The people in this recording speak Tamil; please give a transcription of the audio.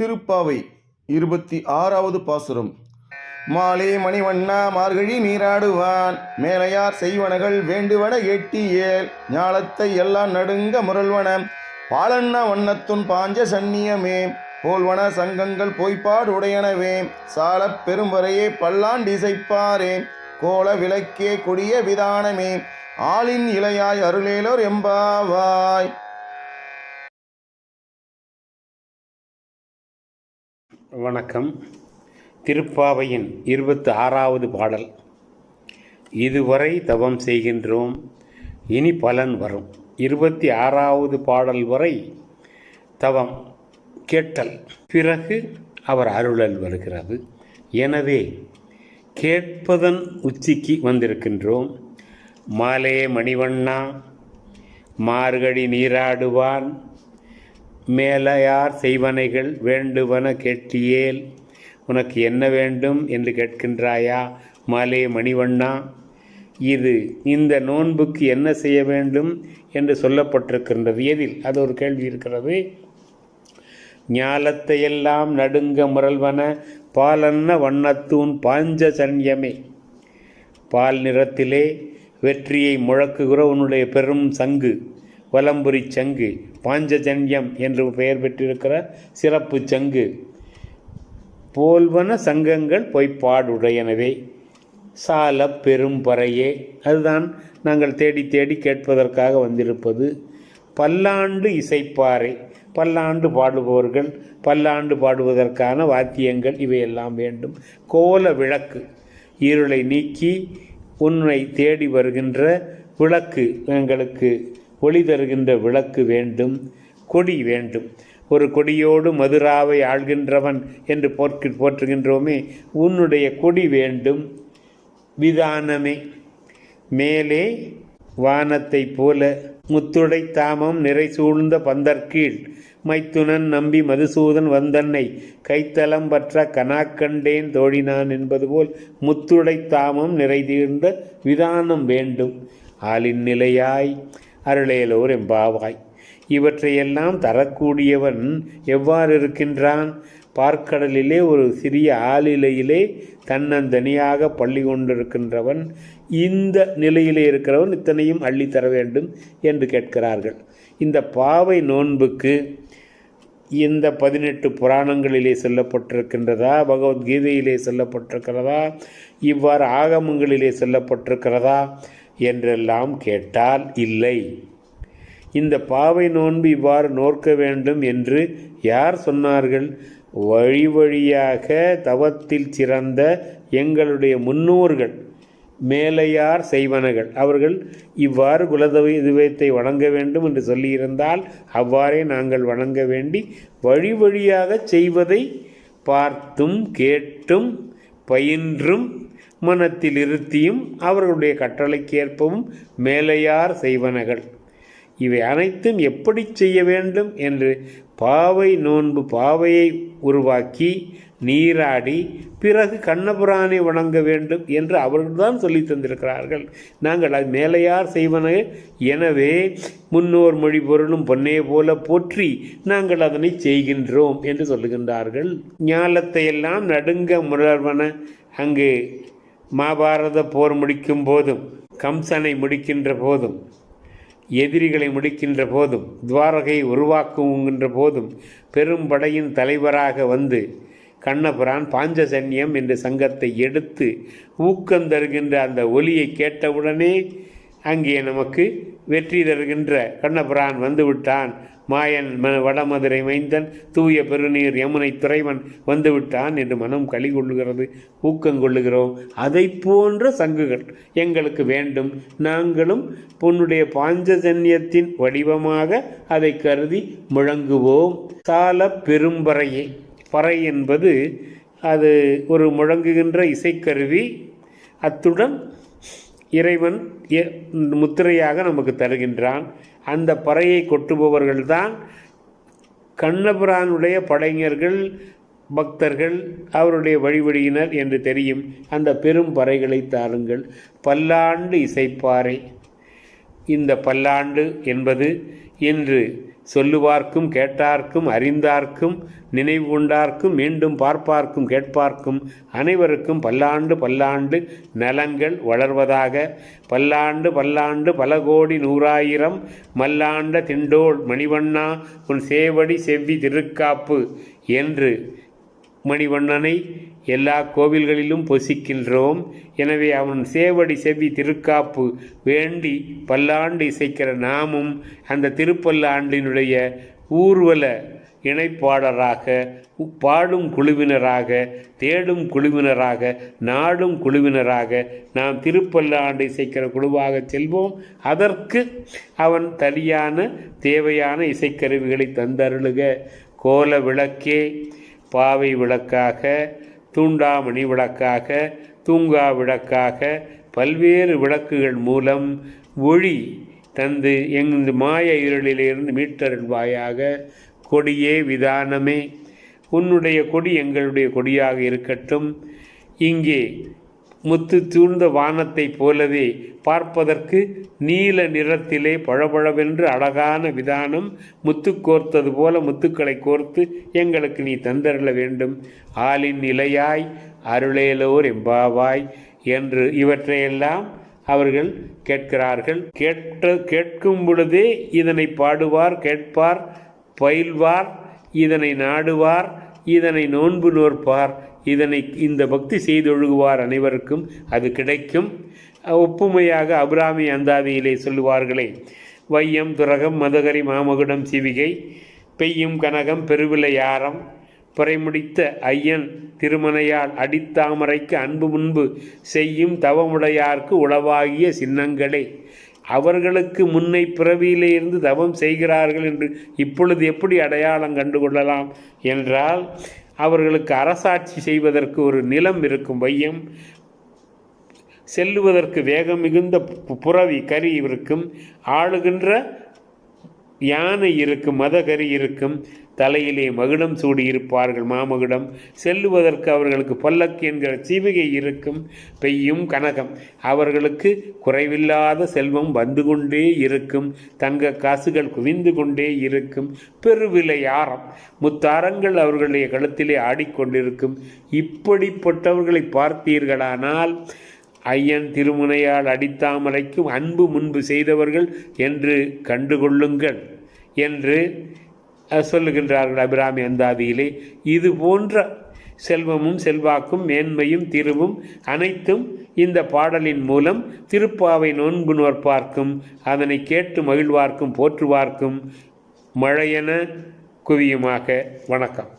திருப்பாவை இருபத்தி ஆறாவது பாசுரம். மாலே மணிவண்ணா மார்கழி நீராடுவான் மேலையார் செய்வனகள் வேண்டுவன எட்டி ஏல் ஞாலத்தை எல்லாம் நடுங்க முரல்வன பாலண்ண வண்ணத்துன் பாஞ்ச சன்னியமே போல்வன சங்கங்கள் பொய்ப்பாடு உடையனவே சாலப் பெரும்பறையே பல்லாண்டிசைப்பாரே கோல விளக்கே கொடிய விதானமே ஆளின் இலையாய் அருளேலோர் எம்பாவாய். வணக்கம். திருப்பாவையின் இருபத்தி ஆறாவது பாடல். இதுவரை தவம் செய்கின்றோம் இனி பலன் வரும். இருபத்தி ஆறாவது பாடல் வரை தவம் கேட்டல். பிறகு அவர் அருளல் வருகிறது. எனவே கேட்பதன் உச்சிக்கு வந்திருக்கின்றோம். மாலே மணிவண்ணா மார்கழி நீராடுவான் மேலையார் செய்வனைகள் வேண்டுவன கேட்டியேல் உனக்கு என்ன வேண்டும் என்று கேட்கின்றாயா? மாலே மணிவண்ணா இது இந்த நோன்புக்கு என்ன செய்ய வேண்டும் என்று சொல்லப்பட்டிருக்கின்றது எதில் அது ஒரு கேள்வி இருக்கிறது. ஞாலத்தையெல்லாம் நடுங்க முரல்வன பாலன்ன வண்ணத்தூன் பாஞ்ச சன்யமே பால் நிறத்திலே வெற்றியை முழக்குகிற உன்னுடைய பெரும் சங்கு. வலம்புரி சங்கு பாஞ்சஜன்யம் என்று பெயர் பெற்றிருக்கிற சிறப்பு சங்கு. போல்வன சங்கங்கள் பொய்ப்பாடுடையனவே. சால பெரும்பறையே. அதுதான் நாங்கள் தேடி தேடி கேட்பதற்காக வந்திருப்பது. பல்லாண்டு இசைப்பாறை பல்லாண்டு பாடுபவர்கள் பல்லாண்டு பாடுவதற்கான வாத்தியங்கள் இவையெல்லாம் வேண்டும். கோல விளக்கு. இருளை நீக்கி உன்னை தேடி வருகின்ற விளக்கு எங்களுக்கு. ஒளி தருகின்ற விளக்கு வேண்டும் கொடி வேண்டும். ஒரு கொடியோடு மதுராவை ஆள்கின்றவன் என்று போற்று போற்றுகின்றோமே உன்னுடைய கொடி வேண்டும். விதானமே மேலே வானத்தைப் போல முத்துடை தாமம் நிறை சூழ்ந்த பந்தற்கீழ் மைத்துனன் நம்பி மதுசூதன் வந்தன்னை கைத்தலம் பற்ற கனாக்கண்டேன் தோழினான் என்பது போல் முத்துடை தாமம் நிறைதீர்ந்த விதானம் வேண்டும். ஆளின் நிலையாய் அருளேலோர் எம்பாவாய் இவற்றையெல்லாம் தரக்கூடியவன் எவ்வாறு இருக்கின்றான்? பார்க்கடலிலே ஒரு சிறிய ஆளிலையிலே தன்னந்தனியாக பள்ளி கொண்டிருக்கின்றவன் இந்த நிலையிலே இருக்கிறவன் இத்தனையும் அள்ளி தர வேண்டும் என்று கேட்கிறார்கள். இந்த பாவை நோன்புக்கு இந்த பதினெட்டு புராணங்களிலே சொல்லப்பட்டிருக்கின்றதா? பகவத்கீதையிலே சொல்லப்பட்டிருக்கிறதா? இவ்வாறு ஆகமங்களிலே சொல்லப்பட்டிருக்கிறதா? என்றெல்லாம் கேட்டால் இல்லை. இந்த பாவை நோன்பு இவ்வாறு நோக்க வேண்டும் என்று யார் சொன்னார்கள்? வழி வழியாக தவத்தில் சிறந்த எங்களுடைய முன்னோர்கள் மேலையார் செய்வனகள் அவர்கள் இவ்வாறு குலதெய்வ தெய்வத்தை வணங்க வேண்டும் என்று சொல்லியிருந்தால் அவ்வாறே நாங்கள் வணங்க வேண்டி வழி வழியாக செய்வதை பார்த்தும் கேட்டும் பயின்றும் மனத்தில் இருத்தியும் அவர்களுடைய கட்டளைக்கேற்பவும் மேலையார் செய்வனகள். இவை அனைத்தும் எப்படி செய்ய வேண்டும் என்று பாவை நோன்பு பாவையை உருவாக்கி நீராடி பிறகு கண்ணபுரானை வணங்க வேண்டும் என்று அவர்கள்தான் சொல்லி தந்திருக்கிறார்கள். நாங்கள் அது மேலையார் செய்வன எனவே முன்னோர் மொழி பொருளும் பொன்னே போல போற்றி நாங்கள் அதனை செய்கின்றோம் என்று சொல்லுகின்றார்கள். ஞாலத்தை எல்லாம் நடுங்க முரர்வன அங்கு மாபாரத போர் முடிக்கும் போதும் கம்சனை முடிக்கின்ற போதும் எதிரிகளை முடிக்கின்ற போதும் துவாரகை உருவாக்குகின்ற போதும் பெரும்படையின் தலைவராக வந்து கண்ணபுரான் பாஞ்சசன்யம் என்ற சங்கத்தை எடுத்து ஊக்கம் தருகின்ற அந்த ஒலியை கேட்டவுடனே அங்கே நமக்கு வெற்றி தருகின்ற கண்ணபுரான் வந்துவிட்டான். மாயன் ம வடமதுரை மைந்தன் தூய பெருநீர் யமுனை துறைவன் வந்துவிட்டான் என்று மனம் களி கொள்ளுகிறது ஊக்கங்கொள்ளுகிறோம் அதை போன்ற சங்குகள் எங்களுக்கு வேண்டும். நாங்களும் உன்னுடைய பாஞ்சஜன்யத்தின் வடிவமாக அதை கருதி முழங்குவோம். சால பெரும்பறையே பறை என்பது அது ஒரு முழங்குகின்ற இசைக்கருவி. அத்துடன் இறைவன் எ- முத்திரையாக நமக்கு தருகின்றான். அந்த பறையை கொட்டுபவர்கள்தான் கண்ணபுரானுடைய படைஞர்கள் பக்தர்கள் அவருடைய வழிவழியினர் என்று தெரியும். அந்த பெரும் பறைகளை தாருங்கள். பல்லாண்டு இசைப்பாறை இந்த பல்லாண்டு என்பது இன்று சொல்லுவார்க்கும் கேட்டார்க்கும் அறிந்தார்க்கும் நினைவு கொண்டார்க்கும் மீண்டும் பார்ப்பார்க்கும் கேட்பார்க்கும் அனைவருக்கும் பல்லாண்டு பல்லாண்டு நலங்கள் வளர்வதாக. பல்லாண்டு பல்லாண்டு பல கோடி நூறாயிரம் மல்லாண்ட திண்டோள் மணிவண்ணா உன் சேவடி செவ்வி திருக்காப்பு என்று மணிவண்ணனை எல்லா கோவில்களிலும் பொசிக்கின்றோம். எனவே அவன் சேவடி செவ்வி திருக்காப்பு வேண்டி பல்லாண்டு இசைக்கிற நாமும் அந்த திருப்பல்லாண்டினுடைய ஊர்வல இணைப்பாளராக பாடும் குழுவினராக தேடும் குழுவினராக நாடும் குழுவினராக நாம் திருப்பல்லாண்டு இசைக்கிற குழுவாக செல்வோம். அதற்கு அவன் தனியான தேவையான இசைக்கருவிகளை தந்தருளுக. கோல விளக்கே பாவை விளக்காக தூண்டாமணி விளக்காக தூங்கா விளக்காக பல்வேறு விளக்குகள் மூலம் ஒளி தந்து எங்கள் மாய இருளிலிருந்து மீட்டருள்வாயாக கொடியே விதானமே. உன்னுடைய கொடி எங்களுடைய கொடியாக இருக்கட்டும். இங்கே முத்து சூழ்ந்த வானத்தைப் போலவே பார்ப்பதற்கு நீல நிறத்திலே பழபழவென்று அழகான விதானம் முத்து கோர்த்தது போல முத்துக்களை கோர்த்து எங்களுக்கு நீ தந்தருள வேண்டும். ஆளின் நிலையாய் அருளேலோர் எம்பாவாய் என்று இவற்றையெல்லாம் அவர்கள் கேட்கிறார்கள். கேட்ட கேட்கும் பொழுதே இதனை பாடுவார் கேட்பார் பயில்வார் இதனை நாடுவார் இதனை நோன்பு நோற்பார் இதனை இந்த பக்தி செய்தொழுகுவார் அனைவருக்கும் அது கிடைக்கும். ஒப்புமையாக அபிராமி அந்தாதியிலே சொல்லுவார்களே வையம் துரகம் மதகரி மாமகுடம் சிவிகை பெய்யும் கனகம் பெருவிளையாரம் புறைமுடித்த ஐயன் திருமணையால் அடித்தாமரைக்கு அன்பு முன்பு செய்யும் தவமுடையார்க்கு உளவாகிய சின்னங்களே அவர்களுக்கு முன்னை பிறவியிலே இருந்து தவம் செய்கிறார்கள் என்று இப்பொழுது எப்படி அடையாளம் கண்டுகொள்ளலாம்? என்றால் அவர்களுக்கு அரசாட்சி செய்வதற்கு ஒரு நிலம் இருக்கும் வையம் செல்லுவதற்கு வேகம் மிகுந்த புறவி கரி இருக்கும் ஆளுகின்ற யானை இருக்கும் மதகரி இருக்கும் தலையிலே மகுடம் சூடி இருப்பார்கள் மாமகுடம். செல்லுவதற்கு அவர்களுக்கு பல்லக்கு என்கிற சீவிகை இருக்கும் பெய்யும் கனகம். அவர்களுக்கு குறைவில்லாத செல்வம் வந்து கொண்டே இருக்கும் தங்க காசுகள் குவிந்து கொண்டே இருக்கும் பெருவிலை ஆரம். முத்தாரங்கள் அவர்களுடைய கழுத்திலே ஆடிக்கொண்டிருக்கும். இப்படிப்பட்டவர்களை பார்த்தீர்களானால் ஐயன் திருமுனையால் அடித்தாமலைக்கும் அன்பு முன்பு செய்தவர்கள் என்று கண்டுகொள்ளுங்கள் என்று சொல்லுகின்றார்கள் அபிராமி அந்தாதியிலே. இது போன்ற செல்வமும் செல்வாக்கும் மேன்மையும் திருவும் அனைத்தும் இந்த பாடலின் மூலம் திருப்பாவை நோன்பு நோற்பார்க்கும் அதனை கேட்டு மகிழ்வார்க்கும் போற்றுவார்க்கும் மழையென குவியுமாக. வணக்கம்.